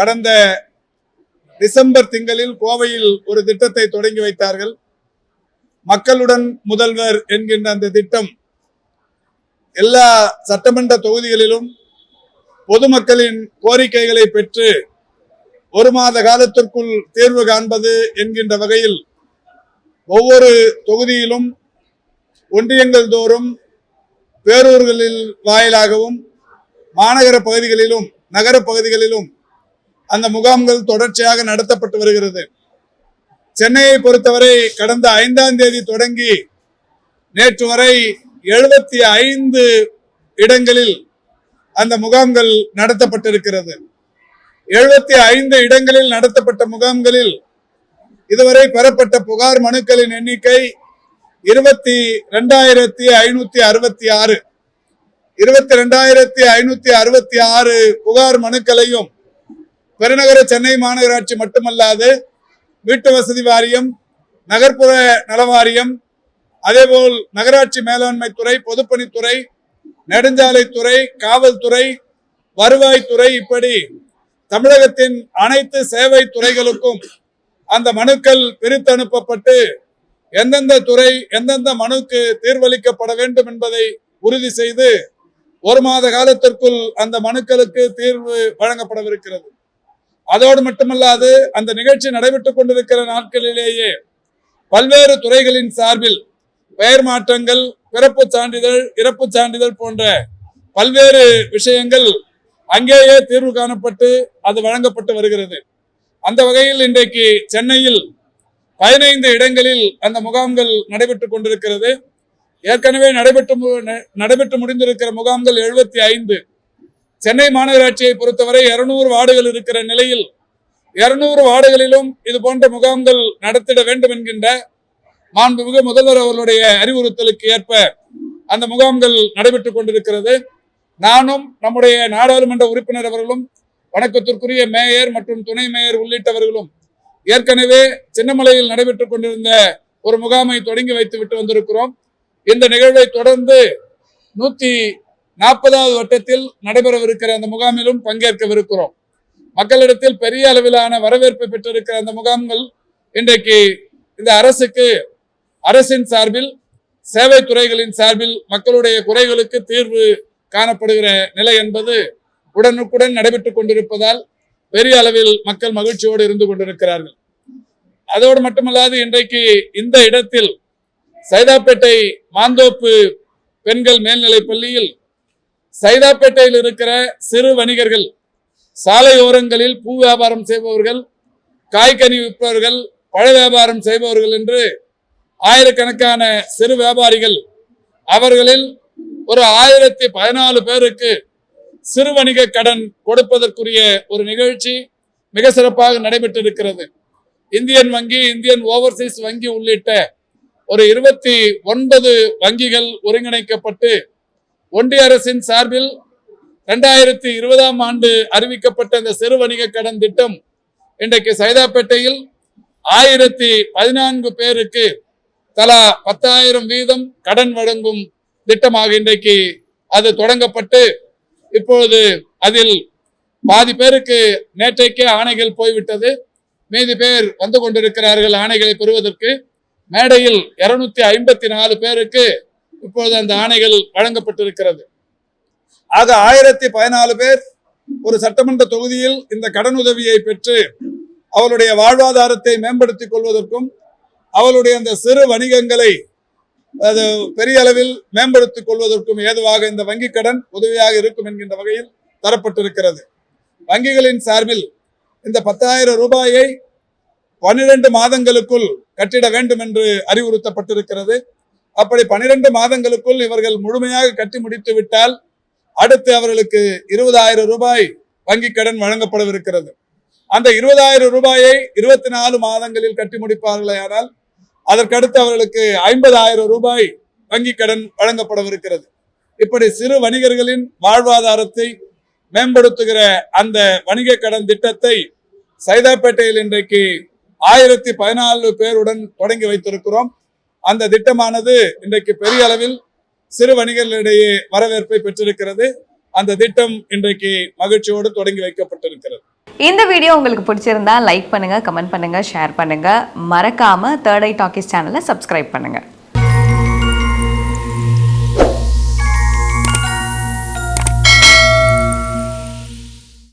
கடந்த டிசம்பர் திங்களில் கோவையில் ஒரு திட்டத்தை தொடங்கி வைத்தார்கள். மக்களுடன் முதல்வர் என்கின்ற அந்த திட்டம் எல்லா சட்டமன்ற தொகுதிகளிலும் பொதுமக்களின் கோரிக்கைகளை பெற்று ஒரு மாத காலத்திற்குள் தேர்வு காண்பது என்கின்ற வகையில் ஒவ்வொரு தொகுதியிலும் ஒன்றியங்கள் தோறும் பேரூர்களில் வாயிலாகவும் மாநகர பகுதிகளிலும் நகர பகுதிகளிலும் அந்த முகாம்கள் தொடர்ச்சியாக நடத்தப்பட்டு வருகிறது. சென்னையை பொறுத்தவரை கடந்த ஐந்தாம் தேதி தொடங்கி நேற்று வரை எழுபத்தி ஐந்து இடங்களில் அந்த முகாம்கள் நடத்தப்பட்டிருக்கிறது. எழுபத்தி ஐந்து இடங்களில் நடத்தப்பட்ட முகாம்களில் இதுவரை பெறப்பட்ட புகார் மனுக்களின் எண்ணிக்கை இருபத்தி ரெண்டாயிரத்தி ஐநூத்தி அறுபத்தி ஆறு. இருபத்தி ரெண்டாயிரத்தி ஐநூத்தி அறுபத்தி ஆறு புகார் மனுக்களையும் பெருநகர சென்னை மாநகராட்சி மட்டுமல்லாது வீட்டு வசதி வாரியம் நகர்ப்புற நல வாரியம் அதேபோல் நகராட்சி மேலாண்மை துறை பொதுப்பணித்துறை நெடுஞ்சாலைத்துறை காவல்துறை வருவாய்த்துறை இப்படி தமிழகத்தின் அனைத்து சேவை துறைகளுக்கும் அந்த மனுக்கள் பிரித்து அனுப்பப்பட்டு எந்தெந்த துறை எந்தெந்த மனுக்கு தீர்வளிக்கப்பட வேண்டும் என்பதை உறுதி செய்து ஒரு மாத காலத்திற்குள் அந்த மனுக்களுக்கு தீர்வு வழங்கப்படவிருக்கிறது. அதோடு மட்டுமல்லாது அந்த நிகழ்ச்சி நடைபெற்றுக் கொண்டிருக்கிற நாட்களிலேயே பல்வேறு துறைகளின் சார்பில் பெயர் மாற்றங்கள் பிறப்பு சான்றிதழ் இறப்பு சான்றிதழ் போன்ற பல்வேறு விஷயங்கள் அங்கேயே தீர்வு காணப்பட்டு அது வழங்கப்பட்டு வருகிறது. அந்த வகையில் இன்றைக்கு சென்னையில் பதினைந்து இடங்களில் அந்த முகாம்கள் நடைபெற்றுக் கொண்டிருக்கிறது. ஏற்கனவே நடைபெற்று மு- ந- நடைபெற்று முடிந்திருக்கிற முகாம்கள் எழுபத்தி ஐந்து. சென்னை மாநகராட்சியை பொறுத்தவரை இருநூறு வார்டுகள் இருக்கிற நிலையில் இருநூறு வார்டுகளிலும் இது போன்ற முகாம்கள் நடத்திட வேண்டும் என்கின்ற மாண்புமிகு முதல்வர் அவர்களுடைய அறிவுறுத்தலுக்கு ஏற்ப அந்த முகாம்கள் நடைபெற்றுக் கொண்டிருக்கிறது. நானும் நம்முடைய நாடாளுமன்ற உறுப்பினர் அவர்களும் வணக்கத்திற்குரிய மேயர் மற்றும் துணை மேயர் உள்ளிட்டவர்களும் ஏற்கனவே சின்னமலையில் நடைபெற்றுக் கொண்டிருந்த ஒரு முகாமை தொடங்கி வைத்து விட்டு வந்திருக்கிறோம். இந்த நிகழ்வை தொடர்ந்து நூத்தி நாற்பதாவது வட்டத்தில் நடைபெறவிருக்கிற அந்த முகாமிலும் பங்கேற்கவிருக்கிறோம். மக்களிடத்தில் பெரிய அளவிலான வரவேற்பு பெற்றிருக்கிற அந்த முகாம்கள் இன்றைக்கு இந்த அரசுக்கு அரசின் சார்பில் சேவை துறைகளின் சார்பில் மக்களுடைய குறைகளுக்கு தீர்வு காணப்படுகிற நிலை என்பது உடனுக்குடன் நடைபெற்றுக் கொண்டிருப்பதால் பெரிய அளவில் மக்கள் மகிழ்ச்சியோடு இருந்து கொண்டிருக்கிறார்கள். அதோடு மட்டுமல்லாது இன்றைக்கு இந்த இடத்தில் சைதாப்பேட்டை மாந்தோப்பு பெண்கள் மேல்நிலைப் பள்ளியில் சைதாப்பேட்டையில் இருக்கிற சிறு வணிகர்கள் சாலை ஓரங்களில் பூ வியாபாரம் செய்பவர்கள் காய்கனி விற்பவர்கள் பழ வியாபாரம் செய்பவர்கள் என்று ஆயிரக்கணக்கான சிறு வியாபாரிகள் அவர்களில் ஒரு ஆயிரத்தி பதினாலு பேருக்கு சிறு வணிக கடன் கொடுப்பதற்குரிய ஒரு நிகழ்ச்சி மிக சிறப்பாக நடைபெற்றிருக்கிறது. இந்தியன் வங்கி இந்தியன் ஓவர்சீஸ் வங்கி உள்ளிட்ட ஒரு இருபத்தி ஒன்பது வங்கிகள் ஒருங்கிணைக்கப்பட்டு ஒன்றிய அரசின் சார்பில் இரண்டாயிரத்தி இருபதாம் ஆண்டு அறிவிக்கப்பட்ட இந்த சிறு வணிக கடன் திட்டம் இன்றைக்கு சைதாப்பேட்டையில் ஆயிரத்தி பதினான்கு பேருக்கு தலா பத்தாயிரம் வீதம் கடன் வழங்கும் திட்டமாக இன்றைக்கு அது தொடங்கப்பட்டு இப்பொழுது அதில் பாதி பேருக்கு நேற்றைக்கே ஆணைகள் போய்விட்டது. மீதி பேர் வந்து கொண்டிருக்கிறார்கள் ஆணைகளை பெறுவதற்கு. மேடையில் இருநூத்தி ஐம்பத்தி நாலு பேருக்கு இப்போது அந்த ஆணைகள் வழங்கப்பட்டிருக்கிறது. ஆக ஆயிரத்தி பதினாலு பேர் ஒரு சட்டமன்ற தொகுதியில் இந்த கடனுதவியை பெற்று அவருடைய வாழ்வாதாரத்தை மேம்படுத்திக் கொள்வதற்கும் அவளுடைய அந்த சிறு வணிகங்களை அது பெரிய அளவில் மேம்படுத்திக் கொள்வதற்கும் ஏதுவாக இந்த வங்கி கடன் உதவியாக இருக்கும் என்கின்ற வகையில் தரப்பட்டிருக்கிறது. வங்கிகளின் சார்பில் இந்த பத்தாயிரம் ரூபாயை பன்னிரண்டு மாதங்களுக்குள் கட்டிட வேண்டும் என்று அறிவுறுத்தப்பட்டிருக்கிறது. அப்படி பன்னிரண்டு மாதங்களுக்குள் இவர்கள் முழுமையாக கட்டி முடித்து விட்டால் அடுத்து அவர்களுக்கு இருபதாயிரம் ரூபாய் வங்கி கடன் வழங்கப்படவிருக்கிறது. அந்த இருபதாயிரம் ரூபாயை இருபத்தி நாலு மாதங்களில் கட்டி முடிப்பார்களே ஆனால் அதற்கடுத்து அவர்களுக்கு ஐம்பதாயிரம் ரூபாய் வங்கி கடன் வழங்கப்படவிருக்கிறது. இப்படி சிறு வணிகர்களின் வாழ்வாதாரத்தை மேம்படுத்துகிற அந்த வணிக கடன் திட்டத்தை சைதாப்பேட்டையில் இன்றைக்கு ஆயிரத்தி பதினாலு பேருடன் தொடங்கி வைத்திருக்கிறோம். அந்த திட்டமானது இன்றைக்கு பெரிய அளவில் சிறு வணிகர்களிடையே வரவேற்பை பெற்றிருக்கிறது. அந்த திட்டம் இன்றைக்கு மகிழ்ச்சியோடு தொடங்கி வைக்கப்பட்டிருக்கிறது. இந்த வீடியோ உங்களுக்கு பிடிச்சிருந்தா லைக் பண்ணுங்க கமெண்ட் பண்ணுங்க ஷேர் பண்ணுங்க. மறக்காம தேர்ட் ஐ டாக்கிஸ் சேனலை சப்ஸ்கிரைப் பண்ணுங்க.